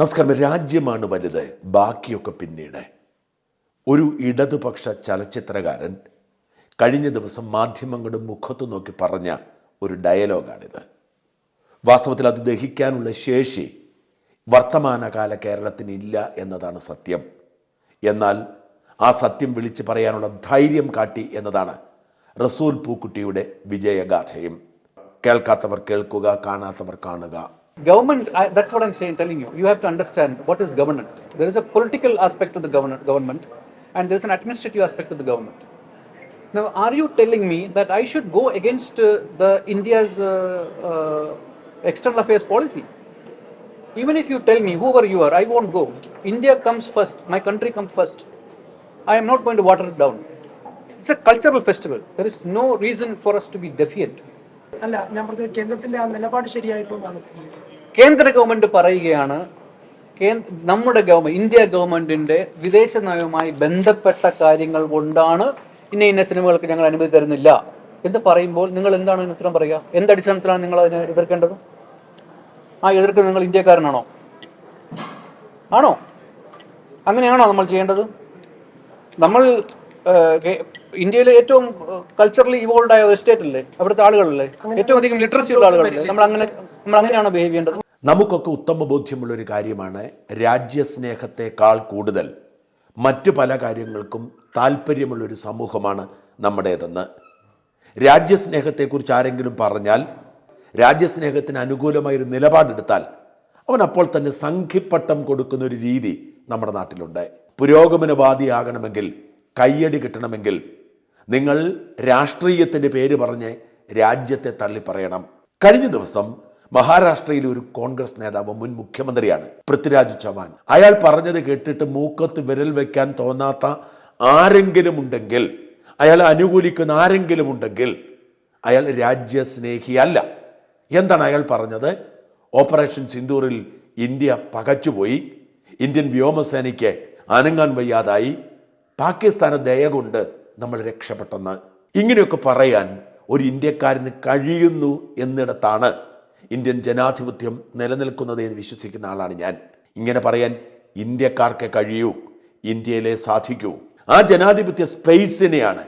നമസ്കാരം. രാജ്യമാണ് വലുത്. ബാക്കിയൊക്കെ പിന്നീട്. ഒരു ഇടതുപക്ഷ ചലച്ചിത്രകാരൻ കഴിഞ്ഞ ദിവസം മാധ്യമങ്ങളുടെ മുഖത്ത് നോക്കി പറഞ്ഞ ഒരു ഡയലോഗാണിത്. വാസ്തവത്തിൽ അത് ദഹിക്കാനുള്ള ശേഷി വർത്തമാനകാല കേരളത്തിന് ഇല്ല എന്നതാണ് സത്യം. എന്നാൽ ആ സത്യം വിളിച്ചു പറയാനുള്ള ധൈര്യം കാട്ടി എന്നതാണ് റസൂൽ പൂക്കുട്ടിയുടെ വിജയഗാഥയും. കേൾക്കാത്തവർ കേൾക്കുക കാണാത്തവർ കാണുക. Government, I, that's what I'm saying, telling you. You have to understand what is governance. There is a political aspect to the govern- government, and there's an administrative aspect to the government. Now, are you telling me that I should go against uh, the India's uh, uh, external affairs policy? Even if you tell me whoever you are, I won't go. India comes first. My country comes first. I am not going to water it down. It's a cultural festival. There is no reason for us to be defiant. അല്ല ഞാൻ പറഞ്ഞത് കേന്ദ്രത്തിന്റെ ആ നിലപാട് ശരിയായിട്ടുള്ളതാണ് തോന്നുന്നത്. കേന്ദ്ര government പറയുകയാണ് നമ്മുടെ ഗവൺമെന്റ് ഇന്ത്യ ഗവൺമെന്റിന്റെ വിദേശ നയവുമായി ബന്ധപ്പെട്ട കാര്യങ്ങൾ കൊണ്ടാണ് ഇന്ന ഇന്ന സിനിമകൾക്ക് ഞങ്ങൾ അനുമതി തരുന്നില്ല എന്ന് പറയുമ്പോൾ നിങ്ങൾ എന്താണ് അതിന് ഉത്തരം പറയുക? എന്ത് അടിസ്ഥാനത്തിലാണ് നിങ്ങൾ അതിനെ എതിർക്കേണ്ടത്? ആ എതിർക്കുന്ന നിങ്ങൾ ഇന്ത്യക്കാരനാണോ? ആണോ? അങ്ങനെയാണോ നമ്മൾ ചെയ്യേണ്ടത്? നമ്മൾ ഇന്ത്യയിലെ ഏറ്റവും കൾച്ചറലി ഇവോൾവ് ആയ ഒരു സ്റ്റേറ്റ് അല്ലേ? അവിടുത്തെ ആളുകളല്ലേ? ഏറ്റവും അധികം ലിറ്ററസി ഉള്ള ആളുകളല്ലേ? നമ്മൾ അങ്ങനെ നമ്മൾ അങ്ങനെയാണോ ബിഹേവ് ചെയ്യേണ്ടത്? നമുക്കൊക്കെ ഉത്തമ ബോധ്യമുള്ള ഒരു കാര്യമാണ് രാജ്യസ്നേഹത്തെക്കാൾ കൂടുതൽ. മറ്റു പല കാര്യങ്ങൾക്കും താല്പര്യമുള്ളൊരു സമൂഹമാണ് നമ്മുടേതെന്ന്. രാജ്യസ്നേഹത്തെക്കുറിച്ച് ആരെങ്കിലും പറഞ്ഞാൽ രാജ്യസ്നേഹത്തിന് അനുകൂലമായൊരു നിലപാടെടുത്താൽ അവൻ അപ്പോൾ തന്നെ സംഘിപ്പട്ടം കൊടുക്കുന്ന ഒരു രീതി നമ്മുടെ നാട്ടിലുണ്ട്. പുരോഗമനവാദിയാകണമെങ്കിൽ കയ്യടി കിട്ടണമെങ്കിൽ നിങ്ങൾ രാഷ്ട്രീയത്തിന്റെ പേര് പറഞ്ഞ് രാജ്യത്തെ തള്ളിപ്പറയണം. കഴിഞ്ഞ ദിവസം മഹാരാഷ്ട്രയിലെ ഒരു കോൺഗ്രസ് നേതാവ് മുൻ മുഖ്യമന്ത്രിയാണ് പൃഥ്വിരാജ് ചവാൻ അയാൾ പറഞ്ഞത് കേട്ടിട്ട് മൂക്കത്ത് വിരൽ വെക്കാൻ തോന്നാത്ത ആരെങ്കിലും ഉണ്ടെങ്കിൽ അയാൾ അനുകൂലിക്കുന്ന ആരെങ്കിലും ഉണ്ടെങ്കിൽ അയാൾ രാജ്യസ്നേഹിയല്ല എന്താണ് അയാൾ പറഞ്ഞത്? ഓപ്പറേഷൻ സിന്ദൂറിൽ ഇന്ത്യ പകച്ചുപോയി ഇന്ത്യൻ വ്യോമസേനയ്ക്ക് അനങ്ങാൻ വയ്യാതായി പാകിസ്ഥാന് ദയ കൊണ്ട് നമ്മൾ രക്ഷപ്പെട്ടെന്ന്. ഇങ്ങനെയൊക്കെ പറയാൻ ഒരു ഇന്ത്യക്കാരന് കഴിയുന്നു എന്നിടത്താണ് ഇന്ത്യൻ ജനാധിപത്യം നിലനിൽക്കുന്നത് എന്ന് വിശ്വസിക്കുന്ന ആളാണ് ഞാൻ. ഇങ്ങനെ പറയാൻ ഇന്ത്യക്കാർക്ക് കഴിയൂ ഇന്ത്യയിലെ സാധിക്കൂ. ആ ജനാധിപത്യ സ്പേസിനെയാണ്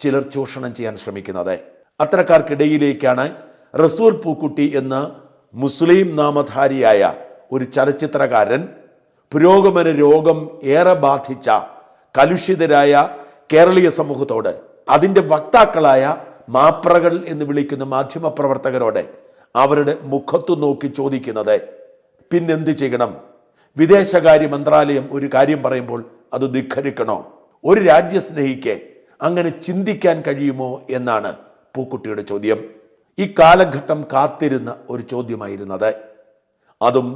ചിലർ ചൂഷണം ചെയ്യാൻ ശ്രമിക്കുന്നത്. അത്തരക്കാർക്കിടയിലേക്കാണ് റസൂൽ പൂക്കുട്ടി എന്ന മുസ്ലിം നാമധാരിയായ ഒരു ചലച്ചിത്രകാരൻ പുരോഗമന രോഗം ഏറെ ബാധിച്ച കലുഷിതരായ കേരളീയ സമൂഹത്തോട് അതിന്റെ വക്താക്കളായ മാപ്രകൾ എന്ന് വിളിക്കുന്ന മാധ്യമപ്രവർത്തകരോട് അവരുടെ മുഖത്തു നോക്കി ചോദിക്കുന്നത്. പിന്നെന്ത് ചെയ്യണം? വിദേശകാര്യ മന്ത്രാലയം ഒരു കാര്യം പറയുമ്പോൾ അത് ധിഖരിക്കണോ? ഒരു രാജ്യസ്നേഹിക്ക് അങ്ങനെ ചിന്തിക്കാൻ കഴിയുമോ എന്നാണ് പൂക്കുട്ടിയുടെ ചോദ്യം. ഈ കാലഘട്ടം കാത്തിരുന്ന ഒരു ചോദ്യമായിരുന്നത്. അതും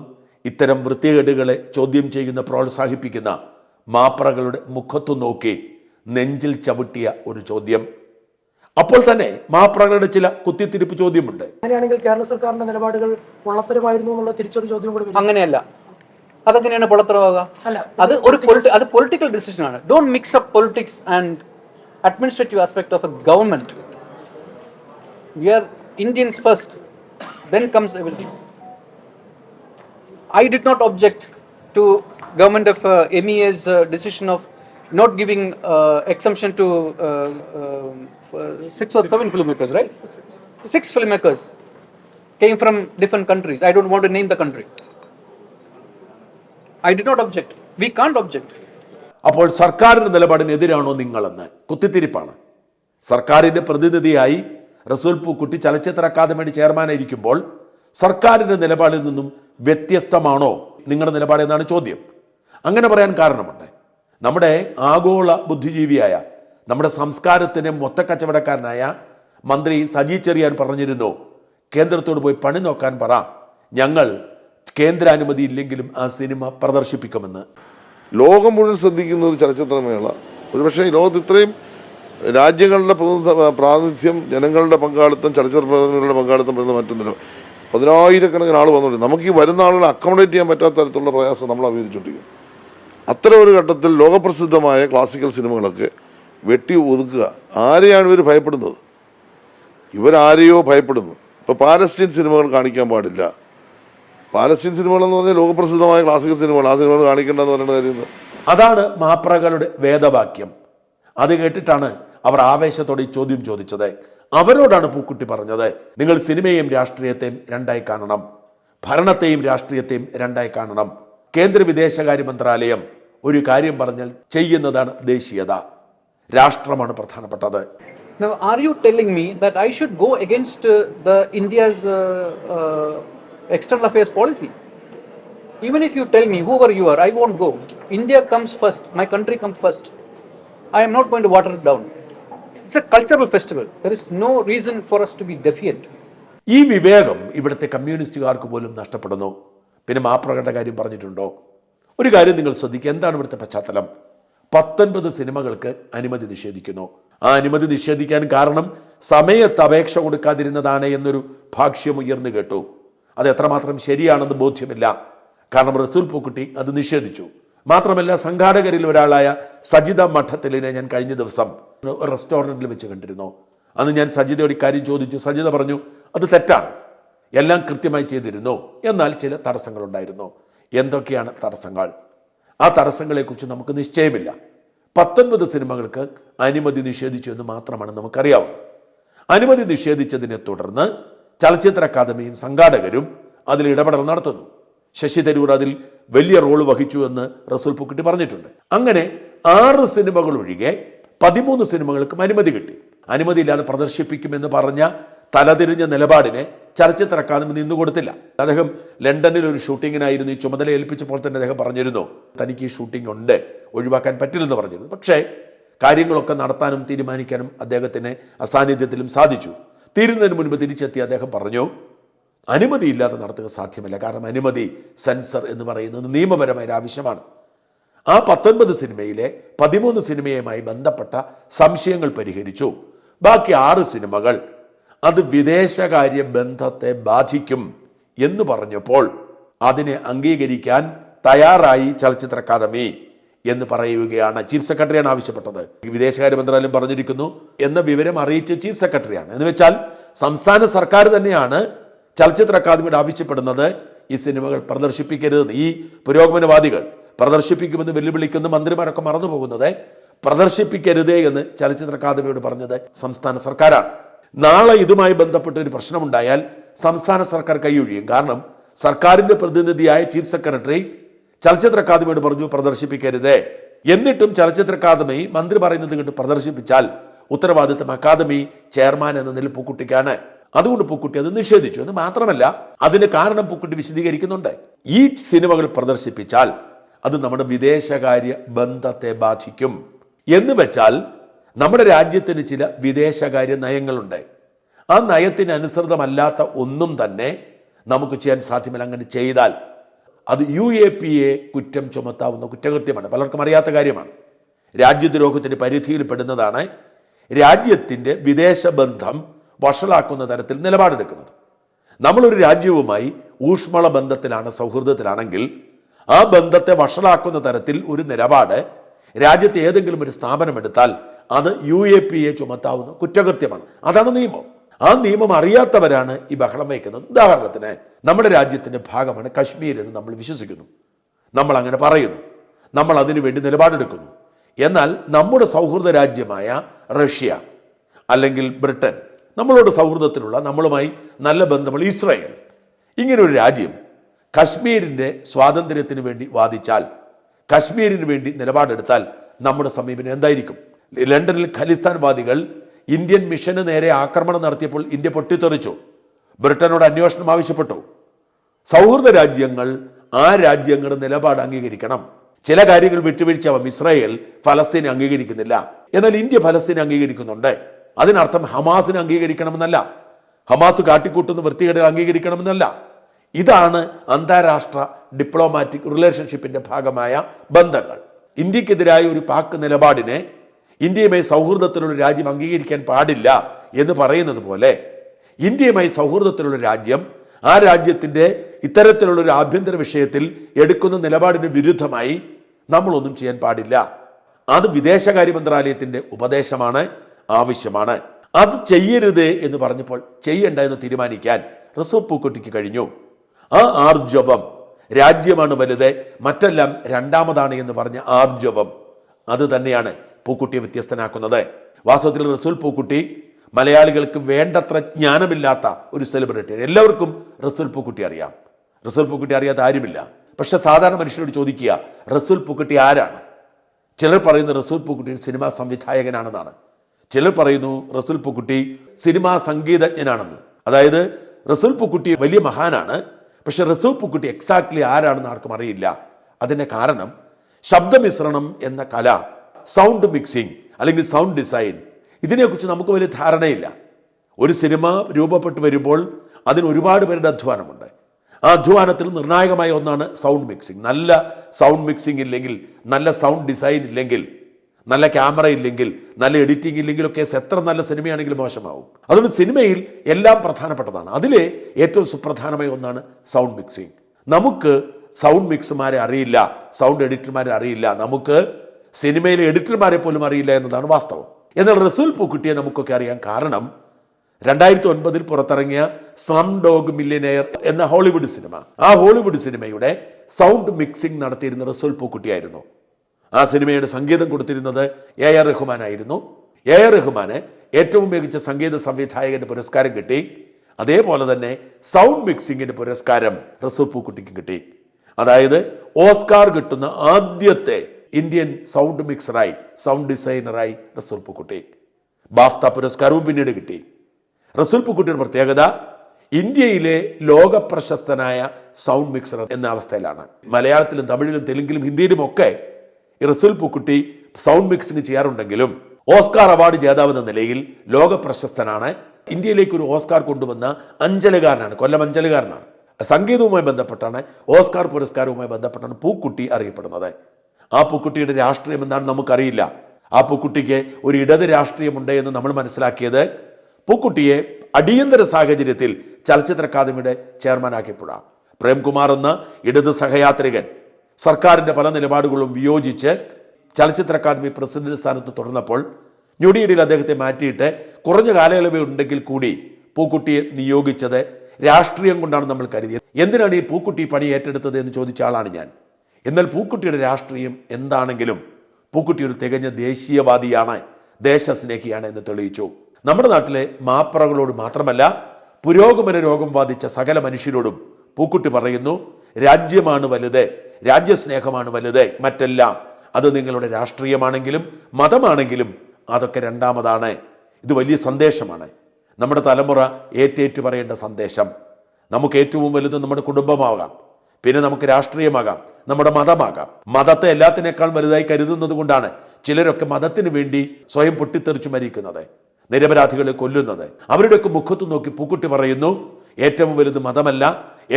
ഇത്തരം വൃത്തികേടുകളെ ചോദ്യം ചെയ്യുന്ന പ്രോത്സാഹിപ്പിക്കുന്ന മാപ്രകളുടെ മുഖത്തു നോക്കി നെഞ്ചിൽ ചവിട്ടിയ ഒരു ചോദ്യം. അപ്പോൾ തന്നെ മഹാപ്രകടയുടെ ചില കുത്തിത്തിരിപ്പ് ചോദ്യമുണ്ട്. അങ്ങനെയാണെങ്കിൽ കേരള സർക്കാരിന്റെ നിലപാടുകൾ പൊള്ളത്തരമായിരുന്നു എന്നുള്ള തിരിച്ചൊരു ചോദ്യം കൂടി അങ്ങനെയല്ല. അതെങ്ങനെയാണ് പൊളത്തരമാവുക? അല്ല അത് ഒരു പൊളിറ്റി- അത് പൊളിറ്റിക്കൽ ഡിസിഷൻ ആണ്. Don't mix up politics and administrative aspect of a government we are Indians first then comes everything I did not object to government of uh, MEA's uh, decision of not giving uh, exemption to uh, um, uh, six or seven filmmakers, right? Six filmmakers came from different countries. I don't want to name the country. I did not object. We can't object. അപ്പോൾ സർക്കാരിന്റെ നിലപാടിനെതിരാണോ നിങ്ങളെന്ന് കുത്തിത്തിരിപ്പാണ് സർക്കാരിന്റെ പ്രതിനിധിയായി റസൂൽ പൂക്കുട്ടി ചലച്ചിത്ര അക്കാദമിയുടെ ചെയർമാനായിരിക്കുമ്പോൾ സർക്കാരിന്റെ നിലപാടിൽ നിന്നും വ്യത്യസ്തമാണോ നിങ്ങളുടെ നിലപാട് എന്നാണ് ചോദ്യം അങ്ങനെ പറയാൻ കാരണമുണ്ട് നമ്മുടെ ആഗോള ബുദ്ധിജീവിയായ നമ്മുടെ സംസ്കാരത്തിന് മൊത്തക്കച്ചവടക്കാരനായ മന്ത്രി സജി ചെറിയാൻ പറഞ്ഞിരുന്നു കേന്ദ്രത്തോട് പോയി പണി നോക്കാൻ പറ. ഞങ്ങൾ കേന്ദ്രാനുമതി ഇല്ലെങ്കിലും ആ സിനിമ പ്രദർശിപ്പിക്കുമെന്ന്. ലോകം മുഴുവൻ ശ്രദ്ധിക്കുന്ന ഒരു ചലച്ചിത്രമേള. ഒരുപക്ഷെ ലോകത്ത് ഇത്രയും രാജ്യങ്ങളുടെ പ്രതിനിധ- പ്രാതിനിധ്യം ജനങ്ങളുടെ പങ്കാളിത്തം ചലച്ചിത്ര പ്രവർത്തനങ്ങളുടെ പങ്കാളിത്തം വരുന്ന മറ്റൊന്നില്ല പതിനായിരക്കണക്കിന് ആൾ വന്നുകൊണ്ട് നമുക്ക് ഈ വരുന്ന ആളുകളെ അക്കോമഡേറ്റ് ചെയ്യാൻ പറ്റാത്ത തരത്തിലുള്ള പ്രയാസം നമ്മൾ അഭിമുഖിച്ചുകൊണ്ടിരിക്കുന്നു അത്തരം ഒരു ഘട്ടത്തിൽ ലോകപ്രസിദ്ധമായ ക്ലാസിക്കൽ സിനിമകളൊക്കെ വെട്ടി ഒതുക്കുക. ആരെയാണ് ഇവർ ഭയപ്പെടുന്നത്? ഇവരാരെയോ ഭയപ്പെടുന്നു? ഇപ്പോൾ പാലസ്തീൻ സിനിമകൾ കാണിക്കാൻ പാടില്ല. പാലസ്തീൻ സിനിമകളെന്ന് പറഞ്ഞാൽ ലോകപ്രസിദ്ധമായ ക്ലാസിക്കൽ സിനിമകൾ. ആ സിനിമകൾ കാണിക്കേണ്ടെന്ന് പറയുന്ന കാര്യം അതാണ് മാപ്രകളുടെ വേദവാക്യം. അത് കേട്ടിട്ടാണ് അവർ ആവേശത്തോടെ ഈ ചോദ്യം ചോദിച്ചത്. അവരോടാണ് പൂക്കുട്ടി പറഞ്ഞത് നിങ്ങൾ സിനിമയെയും രാഷ്ട്രീയത്തെയും രണ്ടായി കാണണം. ഭരണത്തെയും രാഷ്ട്രീയത്തെയും രണ്ടായി കാണണം. കേന്ദ്ര വിദേശകാര്യ മന്ത്രാലയം ഒരു കാര്യം പറഞ്ഞാൽ ചെയ്യുന്നതാണ് ദേശീയത രാഷ്ട്രമാണ് പ്രധാനപ്പെട്ടത് Now, are you telling me that I should go against uh, the India's uh, uh, external affairs policy? Even if you tell me whoever you are, I won't go. India comes first. My country comes first. I am not going to water it down. It's a cultural festival. There is no reason for us to be defiant. ഈ വിവേകം ഇവിടുത്തെ കമ്മ്യൂണിസ്റ്റുകാർക്ക് പോലും നഷ്ടപ്പെടുന്നു പിന്നെ മാപ്രകട കാര്യം പറഞ്ഞിട്ടുണ്ടോ? ഒരു കാര്യം നിങ്ങൾ ശ്രദ്ധിക്കുക. എന്താണ് ഇവിടുത്തെ പശ്ചാത്തലം? പത്തൊൻപത് സിനിമകൾക്ക് അനുമതി നിഷേധിക്കുന്നു. ആ അനുമതി നിഷേധിക്കാൻ കാരണം സമയത്ത് അപേക്ഷ കൊടുക്കാതിരുന്നതാണ് എന്നൊരു ഭാഷ്യം ഉയർന്നു കേട്ടു. അത് എത്രമാത്രം ശരിയാണെന്ന് ബോധ്യമില്ല. കാരണം റസൂൽ പൂക്കുട്ടി അത് നിഷേധിച്ചു. മാത്രമല്ല സംഘാടകരിൽ ഒരാളായ സജിത മഠത്തിലിനെ ഞാൻ കഴിഞ്ഞ ദിവസം റെസ്റ്റോറന്റിൽ വെച്ച് കണ്ടിരുന്നു. അന്ന് ഞാൻ സജിതയോട് ഇക്കാര്യം ചോദിച്ചു. സജിത പറഞ്ഞു അത് തെറ്റാണ്. എല്ലാം കൃത്യമായി ചെയ്തിരുന്നു. എന്നാൽ ചില തടസ്സങ്ങളുണ്ടായിരുന്നു. എന്തൊക്കെയാണ് തടസ്സങ്ങൾ? ആ തടസ്സങ്ങളെക്കുറിച്ച് നമുക്ക് നിശ്ചയമില്ല. പത്തൊൻപത് സിനിമകൾക്ക് അനുമതി നിഷേധിച്ചു എന്ന് മാത്രമാണ് നമുക്കറിയാവുന്നത്. അനുമതി നിഷേധിച്ചതിനെ തുടർന്ന് ചലച്ചിത്ര അക്കാദമിയും സംഘാടകരും അതിൽ ഇടപെടൽ നടത്തുന്നു. ശശി തരൂർ അതിൽ വലിയ റോൾ വഹിച്ചു എന്ന് റസൂൽ പൂക്കുട്ടി പറഞ്ഞിട്ടുണ്ട്. അങ്ങനെ ആറ് സിനിമകൾ ഒഴികെ പതിമൂന്ന് സിനിമകൾക്കും അനുമതി കിട്ടി. അനുമതിയില്ലാതെ പ്രദർശിപ്പിക്കുമെന്ന് പറഞ്ഞ തലതിരിഞ്ഞ നിലപാടിനെ ചലച്ചിത്ര അക്കാദമി നിന്നു കൊടുത്തില്ല അദ്ദേഹം ലണ്ടനിൽ ഒരു ഷൂട്ടിങ്ങിനായിരുന്നു ഈ ചുമതല ഏൽപ്പിച്ചപ്പോൾ തന്നെ അദ്ദേഹം പറഞ്ഞിരുന്നു തനിക്ക് ഈ ഷൂട്ടിംഗ് ഉണ്ട് ഒഴിവാക്കാൻ പറ്റില്ലെന്ന് പറഞ്ഞിരുന്നു. പക്ഷേ കാര്യങ്ങളൊക്കെ നടത്താനും തീരുമാനിക്കാനും അദ്ദേഹത്തിന് അസാന്നിധ്യത്തിലും സാധിച്ചു. തീരുന്നതിന് മുൻപ് തിരിച്ചെത്തി അദ്ദേഹം പറഞ്ഞു അനുമതിയില്ലാതെ നടത്തുക സാധ്യമല്ല. കാരണം അനുമതി സെൻസർ എന്ന് പറയുന്നത് നിയമപരമായ ഒരു ആവശ്യമാണ്. ആ പത്തൊൻപത് സിനിമയിലെ പതിമൂന്ന് സിനിമയുമായി ബന്ധപ്പെട്ട സംശയങ്ങൾ പരിഹരിച്ചു. ബാക്കി ആറ് സിനിമകൾ അത് വിദേശകാര്യ ബന്ധത്തെ ബാധിക്കും എന്ന് പറഞ്ഞപ്പോൾ അതിനെ അംഗീകരിക്കാൻ തയ്യാറായി ചലച്ചിത്ര അക്കാദമി എന്ന് പറയുകയാണ് ചീഫ് സെക്രട്ടറിയാണ് ആവശ്യപ്പെട്ടത്. വിദേശകാര്യ മന്ത്രാലയം പറഞ്ഞിരിക്കുന്നു എന്ന വിവരം അറിയിച്ച ചീഫ് സെക്രട്ടറിയാണ്. എന്ന് വെച്ചാൽ സംസ്ഥാന സർക്കാർ തന്നെയാണ് ചലച്ചിത്ര അക്കാദമിയുടെ ആവശ്യപ്പെടുന്നത് ഈ സിനിമകൾ പ്രദർശിപ്പിക്കരുത് ഈ പുരോഗമനവാദികൾ പ്രദർശിപ്പിക്കുമെന്ന് വെല്ലുവിളിക്കുന്ന മന്ത്രിമാരൊക്കെ മറന്നു പോകുന്നത് പ്രദർശിപ്പിക്കരുതേ എന്ന് ചലച്ചിത്ര അക്കാദമിയോട് പറഞ്ഞത് സംസ്ഥാന സർക്കാരാണ്. നാളെ ഇതുമായി ബന്ധപ്പെട്ട ഒരു പ്രശ്നമുണ്ടായാൽ സംസ്ഥാന സർക്കാർ കൈയൊഴിയും. കാരണം സർക്കാരിന്റെ പ്രതിനിധിയായ ചീഫ് സെക്രട്ടറി ചലച്ചിത്ര അക്കാദമിയോട് പറഞ്ഞു പ്രദർശിപ്പിക്കരുത്. എന്നിട്ടും ചലച്ചിത്ര അക്കാദമി മന്ത്രി പറയുന്നത് കണ്ട് പ്രദർശിപ്പിച്ചാൽ ഉത്തരവാദിത്തം അക്കാദമി ചെയർമാൻ എന്ന നില പൂക്കുട്ടിക്കാണ്. അതുകൊണ്ട് പൂക്കുട്ടി അത് നിഷേധിച്ചു. എന്ന് മാത്രമല്ല അതിന് കാരണം പൂക്കുട്ടി വിശദീകരിക്കുന്നുണ്ട്. ഈ സിനിമകൾ പ്രദർശിപ്പിച്ചാൽ അത് നമ്മുടെ വിദേശകാര്യ ബന്ധത്തെ ബാധിക്കും. എന്ന് വെച്ചാൽ നമ്മുടെ രാജ്യത്തിന് ചില വിദേശകാര്യ നയങ്ങളുണ്ട്. ആ നയത്തിനനുസൃതമല്ലാത്ത ഒന്നും തന്നെ നമുക്ക് ചെയ്യാൻ സാധ്യമല്ല. അങ്ങനെ ചെയ്താൽ അത് യു എ പി എ കുറ്റം ചുമത്താവുന്ന കുറ്റകൃത്യമാണ്. പലർക്കും അറിയാത്ത കാര്യമാണ്. രാജ്യദ്രോഹത്തിന് പരിധിയിൽപ്പെടുന്നതാണ് രാജ്യത്തിന്റെ വിദേശ ബന്ധം വഷളാക്കുന്ന തരത്തിൽ നിലപാടെടുക്കുന്നത്. നമ്മളൊരു രാജ്യവുമായി ഊഷ്മള ബന്ധത്തിലാണ് സൗഹൃദത്തിലാണെങ്കിൽ ആ ബന്ധത്തെ വഷളാക്കുന്ന തരത്തിൽ ഒരു നിലപാട് രാജ്യത്തെ ഏതെങ്കിലും ഒരു സ്ഥാപനം എടുത്താൽ അത് യു എ പി എ ചുമത്താവുന്ന കുറ്റകൃത്യമാണ്. അതാണ് നിയമം. ആ നിയമം അറിയാത്തവരാണ് ഈ ബഹളം വയ്ക്കുന്നത്. ഉദാഹരണത്തിന് നമ്മുടെ രാജ്യത്തിന്റെ ഭാഗമാണ് കശ്മീർ എന്ന് നമ്മൾ വിശ്വസിക്കുന്നു. നമ്മൾ അങ്ങനെ പറയുന്നു. നമ്മൾ അതിനു വേണ്ടി നിലപാടെടുക്കുന്നു. എന്നാൽ നമ്മുടെ സൗഹൃദ രാജ്യമായ റഷ്യ അല്ലെങ്കിൽ ബ്രിട്ടൻ നമ്മളോട് സൗഹൃദത്തിലുള്ള നമ്മളുമായി നല്ല ബന്ധമുള്ള ഇസ്രായേൽ ഇങ്ങനൊരു രാജ്യം കശ്മീരിന്റെ സ്വാതന്ത്ര്യത്തിന് വേണ്ടി വാദിച്ചാൽ കശ്മീരിന് വേണ്ടി നിലപാടെടുത്താൽ നമ്മുടെ സമീപനം എന്തായിരിക്കും? ലണ്ടനിൽ ഖലിസ്ഥാൻവാദികൾ ഇന്ത്യൻ മിഷന് നേരെ ആക്രമണം നടത്തിയപ്പോൾ ഇന്ത്യ പൊട്ടിത്തെറിച്ചു. ബ്രിട്ടനോട് അന്വേഷണം ആവശ്യപ്പെട്ടു. സൗഹൃദ രാജ്യങ്ങൾ ആ രാജ്യങ്ങളുടെ നിലപാട് അംഗീകരിക്കണം. ചില കാര്യങ്ങൾ വിട്ടുവീഴ്ചയാവാം. ഇസ്രായേൽ ഫലസ്തീനെ അംഗീകരിക്കുന്നില്ല. എന്നാൽ ഇന്ത്യ ഫലസ്തീനെ അംഗീകരിക്കുന്നുണ്ട്. അതിനർത്ഥം ഹമാസിനെ അംഗീകരിക്കണമെന്നല്ല. ഹമാസ് കാട്ടിക്കൂട്ടുന്ന വൃത്തികേടുകൾ അംഗീകരിക്കണമെന്നല്ല. ഇതാണ് അന്താരാഷ്ട്ര ഡിപ്ലോമാറ്റിക് റിലേഷൻഷിപ്പിന്റെ ഭാഗമായ ബന്ധങ്ങൾ. ഇന്ത്യക്കെതിരായ ഒരു പാക് നിലപാടിനെ ഇന്ത്യയുമായി സൗഹൃദത്തിലുള്ള രാജ്യം അംഗീകരിക്കാൻ പാടില്ല എന്ന് പറയുന്നത് പോലെ ഇന്ത്യയുമായി സൗഹൃദത്തിലുള്ള രാജ്യം ആ രാജ്യത്തിന്റെ ഇത്തരത്തിലുള്ള ഒരു ആഭ്യന്തര വിഷയത്തിൽ എടുക്കുന്ന നിലപാടിന് വിരുദ്ധമായി നമ്മളൊന്നും ചെയ്യാൻ പാടില്ല. അത് വിദേശകാര്യ മന്ത്രാലയത്തിന്റെ ഉപദേശമാണ് ആവശ്യമാണ്. അത് ചെയ്യരുത് എന്ന് പറഞ്ഞപ്പോൾ ചെയ്യണ്ട എന്ന് തീരുമാനിക്കാൻ റിസർവ് പൂക്കുട്ടിക്ക് കഴിഞ്ഞു. ആ ആർജവം രാജ്യമാണ് വലുത് മറ്റെല്ലാം രണ്ടാമതാണ് എന്ന് പറഞ്ഞ ആർജവം അത് തന്നെയാണ്. പൂക്കുട്ടിയെ വ്യത്യസ്തനാക്കുന്നത്. വാസ്തവത്തിൽ റസൂൽ പൂക്കുട്ടി മലയാളികൾക്ക് വേണ്ടത്ര ജ്ഞാനമില്ലാത്ത ഒരു സെലിബ്രിറ്റി എല്ലാവർക്കും റസൂൽ പൂക്കുട്ടി അറിയാം. റസൂൽ പൂക്കുട്ടി അറിയാത്ത ആരുമില്ല. പക്ഷെ സാധാരണ മനുഷ്യരോട് ചോദിക്കുക റസൂൽ പൂക്കുട്ടി ആരാണ്? ചിലർ പറയുന്നു റസൂൽ പൂക്കുട്ടി സിനിമാ സംവിധായകനാണെന്നാണ്. ചിലർ പറയുന്നു റസൂൽ പൂക്കുട്ടി സിനിമാ സംഗീതജ്ഞനാണെന്ന്. അതായത് റസൂൽ പൂക്കുട്ടി വലിയ മഹാനാണ് പക്ഷെ റസൂൽ പൂക്കുട്ടി എക്സാക്ട്ലി ആരാണെന്ന് ആർക്കും അറിയില്ല. അതിന്റെ കാരണം ശബ്ദമിശ്രണം എന്ന കല സൗണ്ട് മിക്സിംഗ് അല്ലെങ്കിൽ സൗണ്ട് ഡിസൈൻ ഇതിനെക്കുറിച്ച് നമുക്ക് വലിയ ധാരണയില്ല. ഒരു സിനിമ രൂപപ്പെട്ടു വരുമ്പോൾ അതിന് ഒരുപാട് പേരുടെ അധ്വാനമുണ്ട്. ആ അധ്വാനത്തിൽ നിർണായകമായ ഒന്നാണ് സൗണ്ട് മിക്സിംഗ് നല്ല സൗണ്ട് മിക്സിംഗ് ഇല്ലെങ്കിൽ നല്ല സൗണ്ട് ഡിസൈൻ ഇല്ലെങ്കിൽ നല്ല ക്യാമറ ഇല്ലെങ്കിൽ നല്ല എഡിറ്റിംഗ് ഇല്ലെങ്കിലൊക്കെ എത്ര നല്ല സിനിമയാണെങ്കിലും മോശമാവും. അതുകൊണ്ട് സിനിമയിൽ എല്ലാം പ്രധാനപ്പെട്ടതാണ്. അതിലെ ഏറ്റവും സുപ്രധാനമായ ഒന്നാണ് സൗണ്ട് മിക്സിംഗ് നമുക്ക് സൗണ്ട് മിക്സുമാരെ അറിയില്ല സൗണ്ട് എഡിറ്റർമാരെ അറിയില്ല. നമുക്ക് സിനിമയിലെ എഡിറ്റർമാരെ പോലും അറിയില്ല എന്നതാണ് വാസ്തവം. എന്നാൽ റസൂൽ പൂക്കുട്ടിയെ നമുക്കൊക്കെ അറിയാൻ കാരണം രണ്ടായിരത്തി ഒൻപതിൽ പുറത്തിറങ്ങിയ സ്ലം ഡോഗ് മില്ലിനെയർ എന്ന ഹോളിവുഡ് സിനിമ. ആ ഹോളിവുഡ് സിനിമയുടെ സൗണ്ട് മിക്സിംഗ് നടത്തിയിരുന്ന റസൂൽ പൂക്കുട്ടിയായിരുന്നു ആ സിനിമയുടെ സംഗീതം കൊടുത്തിരുന്നത് എ ആർ റഹ്മാൻ ആയിരുന്നു. എ ആർ റഹ്മാന് ഏറ്റവും മികച്ച സംഗീത സംവിധായകന്റെ പുരസ്കാരം കിട്ടി. അതേപോലെ തന്നെ സൗണ്ട് മിക്സിംഗിന്റെ പുരസ്കാരം റസൂൽ പൂക്കുട്ടിക്ക് കിട്ടി. അതായത് ഓസ്കാർ കിട്ടുന്ന ആദ്യത്തെ ഇന്ത്യൻ സൗണ്ട് മിക്സറായി സൗണ്ട് ഡിസൈനറായി റസൂൽ പൂക്കുട്ടി ബാഫ്ത പുരസ്കാരവും പിന്നീട് കിട്ടി. റസൂൽ പൂക്കുട്ടിയുടെ പ്രത്യേകത ഇന്ത്യയിലെ ലോക പ്രശസ്തനായ സൗണ്ട് മിക്സർ എന്ന അവസ്ഥയിലാണ്. മലയാളത്തിലും തമിഴിലും തെലുങ്കിലും ഹിന്ദിയിലും ഒക്കെ റസൂൽ പൂക്കുട്ടി സൗണ്ട് മിക്സിംഗ് ചെയ്യാറുണ്ടെങ്കിലും ഓസ്കാർ അവാർഡ് ജേതാവ് എന്ന നിലയിൽ ലോക പ്രശസ്തനാണ്. ഇന്ത്യയിലേക്ക് ഒരു ഓസ്കാർ കൊണ്ടുവന്ന അഞ്ചലുകാരനാണ് കൊല്ലം അഞ്ചലുകാരനാണ്. സംഗീതവുമായി ബന്ധപ്പെട്ടാണ് ഓസ്കാർ പുരസ്കാരവുമായി ബന്ധപ്പെട്ടാണ് പൂക്കുട്ടി അറിയപ്പെടുന്നത്. ആ പൂക്കുട്ടിയുടെ രാഷ്ട്രീയം എന്താണെന്ന് നമുക്കറിയില്ല. ആ പൂക്കുട്ടിക്ക് ഒരു ഇടത് രാഷ്ട്രീയമുണ്ട് എന്ന് നമ്മൾ മനസ്സിലാക്കിയത് പൂക്കുട്ടിയെ അടിയന്തര സാഹചര്യത്തിൽ ചലച്ചിത്ര അക്കാദമിയുടെ ചെയർമാനാക്കിയപ്പോഴാണ്. പ്രേംകുമാർ എന്ന ഇടത് സഹയാത്രികൻ സർക്കാരിന്റെ പല നിലപാടുകളും വിയോജിച്ച് ചലച്ചിത്ര അക്കാദമി പ്രസിഡന്റ് സ്ഥാനത്ത് തുടർന്നപ്പോൾ ഞൊടിയിടയിൽ അദ്ദേഹത്തെ മാറ്റിയിട്ട് കുറഞ്ഞ കാലയളവ് ഉണ്ടെങ്കിൽ കൂടി പൂക്കുട്ടിയെ നിയോഗിച്ചത് രാഷ്ട്രീയം കൊണ്ടാണ് നമ്മൾ കരുതിയത്. എന്തിനാണ് ഈ പൂക്കുട്ടി പണി ഏറ്റെടുത്തത് എന്ന് ചോദിച്ച ആളാണ് ഞാൻ. എന്നാൽ പൂക്കുട്ടിയുടെ രാഷ്ട്രീയം എന്താണെങ്കിലും പൂക്കുട്ടി ഒരു തികഞ്ഞ ദേശീയവാദിയാണ് ദേശസ്നേഹിയാണ് എന്ന് തെളിയിച്ചു. നമ്മുടെ നാട്ടിലെ മാപ്പറകളോട് മാത്രമല്ല പുരോഗമന രോഗം ബാധിച്ച സകല മനുഷ്യരോടും പൂക്കുട്ടി പറയുന്നു രാജ്യമാണ് വലുത് രാജ്യസ്നേഹമാണ് വലുത് മറ്റെല്ലാം അത് നിങ്ങളുടെ രാഷ്ട്രീയമാണെങ്കിലും മതമാണെങ്കിലും അതൊക്കെ രണ്ടാമതാണ്. ഇത് വലിയ സന്ദേശമാണ്. നമ്മുടെ തലമുറ ഏറ്റേറ്റു പറയേണ്ട സന്ദേശം. നമുക്ക് ഏറ്റവും വലുത് നമ്മുടെ കുടുംബമാകാം. പിന്നെ നമുക്ക് രാഷ്ട്രീയമാകാം നമ്മുടെ മതമാകാം. മതത്തെ എല്ലാത്തിനേക്കാൾ വലുതായി കരുതുന്നത് കൊണ്ടാണ് ചിലരൊക്കെ മതത്തിന് വേണ്ടി സ്വയം പൊട്ടിത്തെറിച്ചു മരിക്കുന്നത് നിരപരാധികളെ കൊല്ലുന്നത്. അവരുടെയൊക്കെ മുഖത്ത് നോക്കി പൂക്കുട്ടി പറയുന്നു ഏറ്റവും വലുത് മതമല്ല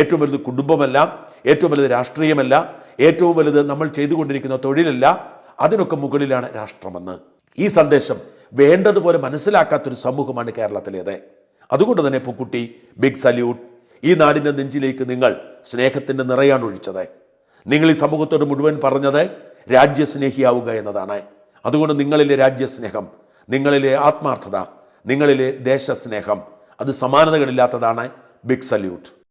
ഏറ്റവും വലുത് കുടുംബമല്ല ഏറ്റവും വലുത് രാഷ്ട്രീയമല്ല ഏറ്റവും വലുത് നമ്മൾ ചെയ്തുകൊണ്ടിരിക്കുന്ന തൊഴിലല്ല. അതിനൊക്കെ മുകളിലാണ് രാഷ്ട്രമെന്ന്. ഈ സന്ദേശം വേണ്ടതുപോലെ മനസ്സിലാക്കാത്തൊരു സമൂഹമാണ് കേരളത്തിലേത്. അതുകൊണ്ട് തന്നെ പൂക്കുട്ടി ബിഗ് സല്യൂട്ട്. ഈ നാടിന്റെ നെഞ്ചിലേക്ക് നിങ്ങൾ സ്നേഹത്തിന്റെ നിറയാണ് ഒഴിച്ചത്. നിങ്ങൾ ഈ സമൂഹത്തോട് മുഴുവൻ പറഞ്ഞത് രാജ്യസ്നേഹിയാവുക എന്നതാണ്. അതുകൊണ്ട് നിങ്ങളിലെ രാജ്യസ്നേഹം നിങ്ങളിലെ ആത്മാർത്ഥത നിങ്ങളിലെ ദേശസ്നേഹം അത് സമാനതകളില്ലാത്തതാണ്. Big salute.